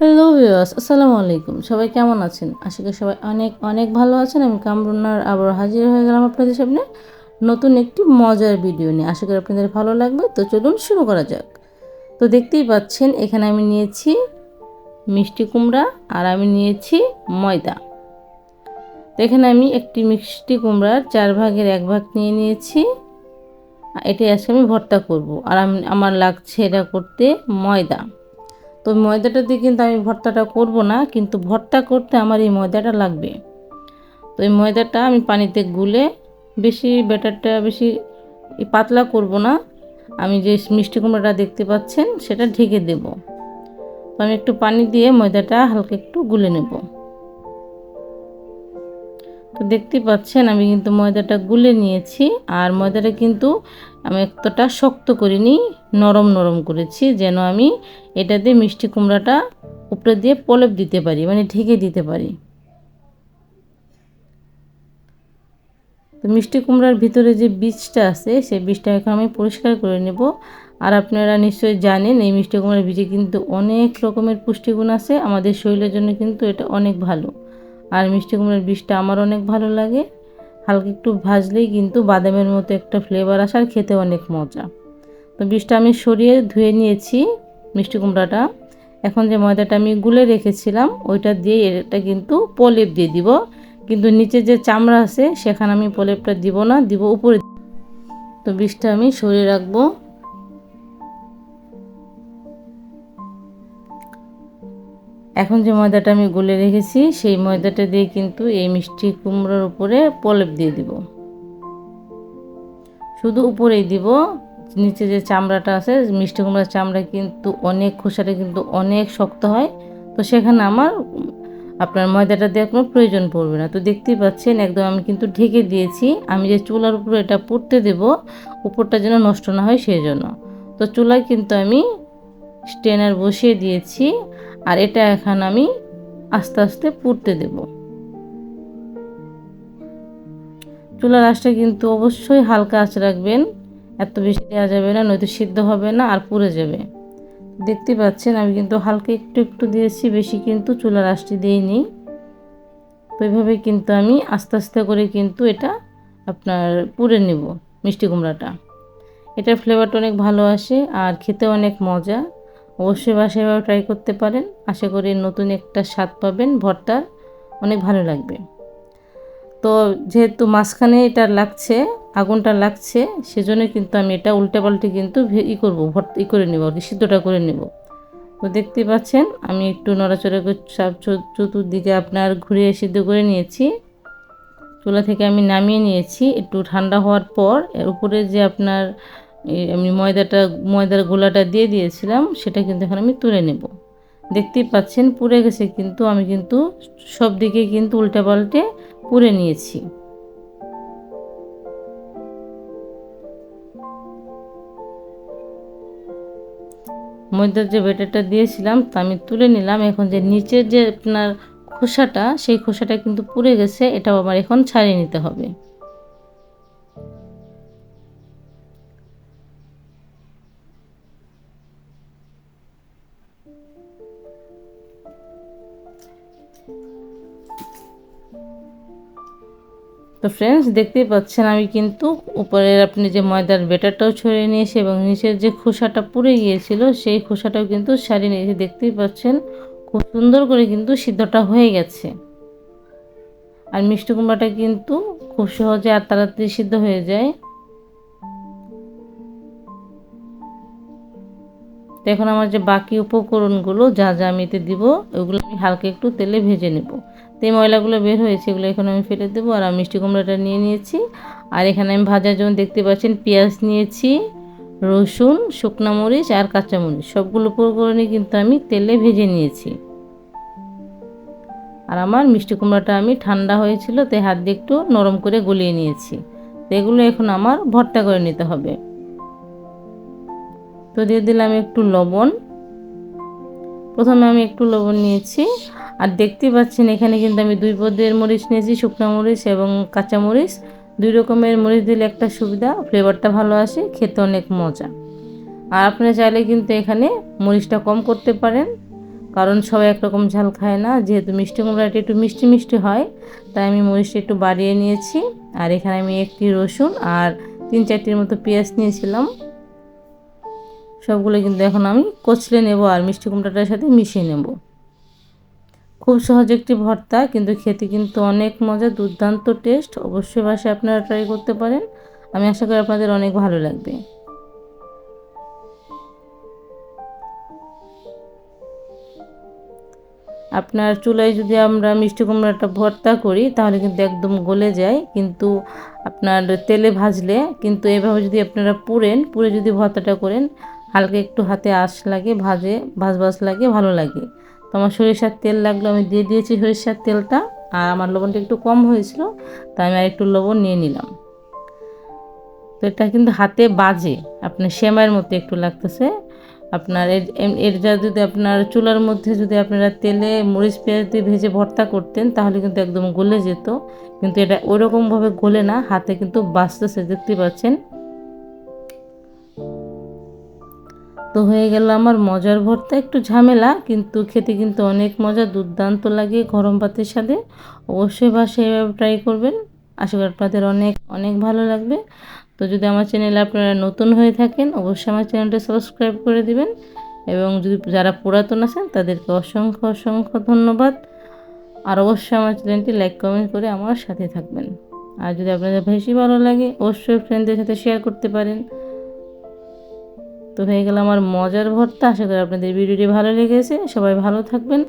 Hello viewers আসসালামু আলাইকুম। সবাই কেমন আছেন? আশা করি সবাই অনেক অনেক ভালো আছেন। আমি কামরুন্নার আবার হাজির হয়ে গেলাম আপনাদের সামনে নতুন একটি মজার ভিডিও নিয়ে। আশা করি আপনাদের ভালো লাগবে। তো চলুন শুরু করা যাক। তো দেখতেই পাচ্ছেন, এখানে আমি নিয়েছি মিষ্টি কুমড়া আর আমি নিয়েছি ময়দা। তো এখানে আমি একটি মিষ্টি কুমড়ার চার ভাগের এক ভাগ নিয়ে নিয়েছি। এটাই আজকে আমি ভর্তা করব। আর আমি, আমার লাগছে এটা করতে ময়দা। তো ময়দাটা দিয়ে কিন্তু আমি ভর্তাটা করব না, কিন্তু ভর্তা করতে আমার এই ময়দাটা লাগবে। তো এই ময়দাটা আমি পানিতে গুলে বেশি ব্যাটারটা বেশি পাতলা করব না। আমি যে মিষ্টি কুমড়াটা দেখতে পাচ্ছেন, সেটা ঢেকে দেব। তো আমি একটু পানি দিয়ে ময়দাটা হালকা একটু গুলে নেব। তো দেখতে পাচ্ছেন, আমি কিন্তু ময়দাটা গুলে নিয়েছি। আর ময়দাটা কিন্তু আমি এতটা শক্ত করিনি, নরম নরম করেছি, যেন আমি এটা দিয়ে মিষ্টি কুমড়াটা উপরে দিয়ে পলপ দিতে পারি মানে ঢেকে দিতে পারি। তো মিষ্টি কুমড়ার ভিতরে যে বীজটা আছে, সেই বীজটা এখন আমি পরিষ্কার করে নেব। আর আপনারা নিশ্চয়ই জানেন, এই মিষ্টি কুমড়ার বীজে কিন্তু অনেক রকমের পুষ্টিগুণ আছে। আমাদের শরীরের জন্য কিন্তু এটা অনেক ভালো। আর মিষ্টি কুমড়োর বীজটা আমার অনেক ভালো লাগে। হালকা একটু ভাজলেই কিন্তু বাদামের মতো একটা ফ্লেভার আসার খেতে অনেক মজা। তো বীজটা আমি সরিয়ে ধুয়ে নিয়েছি মিষ্টি কুমড়াটা। এখন যে ময়দাটা আমি গুলে রেখেছিলাম, ওইটা দিয়ে এটা কিন্তু প্রলেপ দিয়ে দিব। কিন্তু নিচে যে চামড়া আছে, সেখানে আমি প্রলেপটা দিব না, দিব উপরে। তো বীজটা আমি সরিয়ে রাখব। এখন যে ময়দাটা আমি গুলে রেখেছি, সেই ময়দাটা দিয়ে কিন্তু এই মিষ্টি কুমড়োর উপরে প্রলেপ দিয়ে দিব। শুধু উপরেই দিব। নিচে যে চামড়াটা আছে, মিষ্টি কুমড়ার চামড়া কিন্তু অনেক খোসাটা কিন্তু অনেক শক্ত হয়। তো সেখানে আমার, আপনার ময়দাটা দেওয়ার কোনো প্রয়োজন পড়বে না। তো দেখতেই পাচ্ছেন, একদম আমি কিন্তু ঢেকে দিয়েছি। আমি যে চুলার উপরে এটা পুড়তে দেব, উপরটা যেন নষ্ট না হয় সেই জন্য তো চুলায় কিন্তু আমি স্টেনার বসিয়ে দিয়েছি। আর এটা এখন আমি আস্তে আস্তে পুড়তে দেব। চুলার আঁচটা কিন্তু অবশ্যই হালকা আঁচ রাখবেন, এত বেশি দেওয়া যাবে না, নয়তো সিদ্ধ হবে না আর পুড়ে যাবে। দেখতে পাচ্ছেন আমি কিন্তু হালকা একটু একটু দিয়েছি, বেশি কিন্তু চুলার আঁচটি দিইনি। তো এইভাবে কিন্তু আমি আস্তে আস্তে করে কিন্তু এটা আপনার পুড়ে নেব মিষ্টি কুমড়াটা। এটার ফ্লেভারটা অনেক ভালো আসে আর খেতে অনেক মজা। অবশ্যই বাসায় ট্রাই করতে পারেন। আশা করি নতুন একটা স্বাদ পাবেন। ভর্তার অনেক ভালো লাগবে। তো যেহেতু মাঝখানে এটা লাগছে, আগুনটা লাগছে, সেজন্য কিন্তু আমি এটা উল্টে পাল্টে কিন্তু ই করব, ভর্তা ই করে নেব সিদ্ধটা করে নেব। তো দেখতে পাচ্ছেন, আমি একটু নড়াচড়া করে সব চতুর্দিকে আপনার ঘুরিয়ে সিদ্ধ করে নিয়েছি। চুলা থেকে আমি নামিয়ে নিয়েছি। একটু ঠান্ডা হওয়ার পর, এর উপরে যে আপনার আমি ময়দাটা, ময়দার গোলাটা দিয়ে দিয়েছিলাম, সেটা কিন্তু এখন আমি তুলে নেব। দেখতেই পাচ্ছেন, পুড়ে গেছে কিন্তু, আমি কিন্তু সব দিকে কিন্তু উল্টে পাল্টে পুড়ে নিয়েছি। ময়দার যে বেটারটা দিয়েছিলাম, তা আমি তুলে নিলাম। এখন যে নিচের যে আপনার খোসাটা, সেই খোসাটা কিন্তু পুড়ে গেছে, এটাও আমার এখন ছাড়িয়ে নিতে হবে। তো ফ্রেন্ডস দেখতেই পাচ্ছেন আমি কিন্তু উপরের আপনি যে ময়দার বেটারটাও ছড়িয়ে নিয়েছি এবং নিচের যে খোসাটা পুড়ে গিয়েছিল, সেই খোসাটাও কিন্তু সারিয়ে নিয়েছি। দেখতেই পাচ্ছেন খুব সুন্দর করে কিন্তু সিদ্ধটা হয়ে গেছে। আর মিষ্টি কুমড়াটা কিন্তু খুব সহজে আর তাড়াতাড়ি সিদ্ধ হয়ে যায়। তো এখন আমার যে বাকি উপকরণগুলো যা যা আমি এতে দিব, ওগুলো আমি হালকা একটু তেলে ভেজে নেব। তো এই ময়লাগুলো বের হয়েছে, এগুলো এখন আমি ফেলে দেবো আর মিষ্টি কুমড়াটা নিয়ে নিয়েছি। আর এখানে আমি ভাজার জন্য দেখতে পাচ্ছেন, পেঁয়াজ নিয়েছি, রসুন, শুকনো মরিচ আর কাঁচামরিচ সবগুলো উপকরণই কিন্তু আমি তেলে ভেজে নিয়েছি। আর আমার মিষ্টি কুমড়াটা আমি ঠান্ডা হয়েছিল তাই হাত দিয়ে একটু নরম করে গলিয়ে নিয়েছি। তো এগুলো এখন আমার ভর্তা করে নিতে হবে। তো দিয়ে দিলাম একটু লবণ। প্রথমে আমি একটু লবণ নিয়েছি। আর দেখতে পাচ্ছেন এখানে কিন্তু আমি দুই পদের মরিচ নিয়েছি, শুকনো মরিচ এবং কাঁচা মরিচ। দুই রকমের মরিচ দিলে একটা সুবিধা, ফ্লেভারটা ভালো আসে, খেতে অনেক মজা। আর আপনারা চাইলে কিন্তু এখানে মরিচটা কম করতে পারেন, কারণ সবাই একরকম ঝাল খায় না। যেহেতু মিষ্টি কুমড়াটা একটু মিষ্টি মিষ্টি হয়, তাই আমি মরিচটা একটু বাড়িয়ে নিয়েছি। আর এখানে আমি একটি রসুন আর তিন চারটির মতো পেঁয়াজ নিয়েছিলাম। সবগুলো কিন্তু এখন আমি কচলে নেব আর মিষ্টি কুমড়াটার সাথে মিশিয়ে নেব। খুব সহজ একটি ভর্তা, কিন্তু খেতে কিন্তু অনেক মজা দুর্দান্ত টেস্ট। অবশ্যই বাসায় আপনারা ট্রাই করতে পারেন। আমি আশা করি আপনাদের অনেক ভালো লাগবে। আপনার চুলায় যদি আমরা মিষ্টি কুমড়াটা ভর্তা করি, তাহলে কিন্তু একদম গলে যায়। কিন্তু আপনার তেলে ভাজলে কিন্তু এভাবে যদি আপনারা পুড়েন, পুড়ে যদি ভর্তাটা করেন হালকা একটু হাতে আঁশ লাগে, ভাজে, ভাজ ভাজ লাগে, ভালো লাগে। তো আমার সরিষার তেল লাগল, আমি দিয়ে দিয়েছি সরিষার তেলটা। আর আমার লবণটা একটু কম হয়েছিল, তাই আমি আর একটু লবণ নিয়ে নিলাম। তো এটা কিন্তু হাতে বাজে, আপনার সেমাইয়ের মতো একটু লাগতেছে। আপনার এর এর যা যদি আপনার চুলার মধ্যে যদি আপনারা তেলে মরিচ, পেঁয়াজ দিয়ে ভেজে ভর্তা করতেন, তাহলে কিন্তু একদম গলে যেত। কিন্তু এটা ওইরকমভাবে গলে না, হাতে কিন্তু বাঁচতেছে দেখতে পাচ্ছেন। তো হয়ে গেল আমার মজার ভর্তা, একটু ঝামেলা, কিন্তু খেতে কিন্তু অনেক মজা, দুর্দান্ত লাগে গরম ভাতের সাথে। অবশ্যই বাসায় এভাবে ট্রাই করবেন। আশা করি আপনাদের অনেক অনেক ভালো লাগবে। তো যদি আমার চ্যানেলে আপনারা নতুন হয়ে থাকেন, অবশ্যই আমার চ্যানেলটা সাবস্ক্রাইব করে দিবেন। এবং যদি যারা পুরাতন আছেন, তাদেরকে অসংখ্য অসংখ্য ধন্যবাদ। আর অবশ্যই আমার চ্যানেলটি লাইক কমেন্ট করে আমার সাথে থাকবেন। আর যদি আপনাদের বেশি ভালো লাগে, অবশ্যই ফ্রেন্ডদের সাথে শেয়ার করতে পারেন। তো হয়ে গেল আমার মজার ভর্তা। আশা করি আপনাদের ভিডিওটি ভালো লেগেছে। সবাই ভালো থাকবেন।